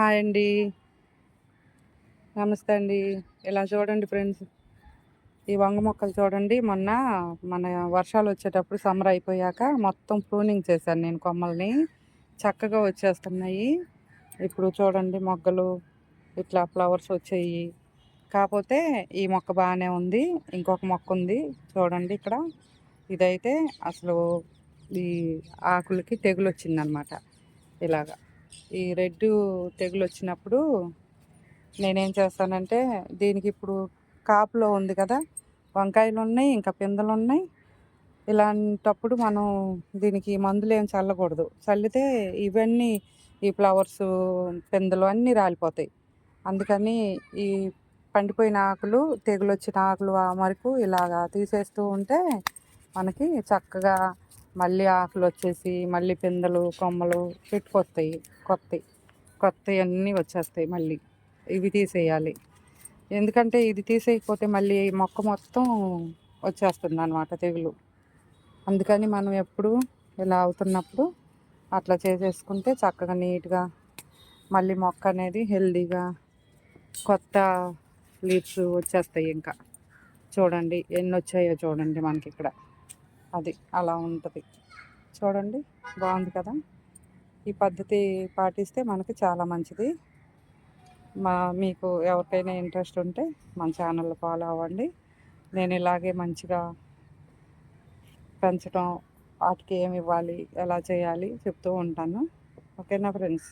Hi అండి. నమస్తే అండి. ఇలా చూడండి ఫ్రెండ్స్? ఈ వంగ మొక్కలు చూడండి. మొన్న మన వర్షాలు వచ్చేటప్పుడు సమ్మర్ అయిపోయాక మొత్తం ప్రూనింగ్ చేశాను నేను కొమ్మల్ని. చక్కగా వచ్చేస్తున్నాయి. ఇప్పుడు చూడండి మొగ్గలు ఇట్లా ఫ్లవర్స్ వచ్చాయి. కాకపోతే ఈ మొక్క బాగానే ఉంది. ఇంకొక మొక్క ఉంది. చూడండి ఇక్కడ. ఇదైతే అసలు ఈ ఆకులకి తెగులు వచ్చిందనమాట ఇలాగా. ఈ రెడ్ తెగులు వచ్చినప్పుడు నేనేం చేస్తానంటే దీనికి ఇప్పుడు కాపులో ఉంది కదా వంకాయలు ఉన్నాయి ఇంకా పిందెలు ఉన్నాయి ఇలాంటప్పుడు మనం దీనికి మందులు ఏం చల్లకూడదు. చల్లితే ఇవన్నీ ఈ ఫ్లవర్స్ పిందెలు అన్నీ రాలిపోతాయి. అందుకని ఈ పండిపోయిన ఆకులు తెగులు వచ్చిన ఆకులు వరకు ఇలాగా తీసేస్తూ ఉంటే మనకి చక్కగా మళ్ళీ ఆకులు వచ్చేసి మళ్ళీ పిందెలు కొమ్మలు పెట్టుకొస్తాయి. కొత్తవి కొత్తవి అన్నీ వచ్చేస్తాయి మళ్ళీ. ఇవి తీసేయాలి. ఎందుకంటే ఇది తీసేయకపోతే మళ్ళీ మొక్క మొత్తం వచ్చేస్తుంది అనమాట తెగులు. అందుకని మనం ఎప్పుడు ఇలా అవుతున్నప్పుడు అట్లా చేసేసుకుంటే చక్కగా నీట్గా మళ్ళీ మొక్క అనేది హెల్దీగా కొత్త లీవ్స్ వచ్చేస్తాయి ఇంకా. చూడండి ఎన్ని వచ్చాయో చూడండి మనకి ఇక్కడ. అది అలా ఉంటుంది. చూడండి బాగుంది కదా? ఈ పద్ధతి పాటిస్తే మనకి చాలా మంచిది. మా మీకు ఎవరికైనా ఇంట్రెస్ట్ ఉంటే మన ఛానల్ ఫాలో అవ్వండి. నేను ఇలాగే మంచిగా పెంచడం వాటికి ఏమి ఇవ్వాలి ఎలా చేయాలి చెప్తూ ఉంటాను. ఓకేనా ఫ్రెండ్స్?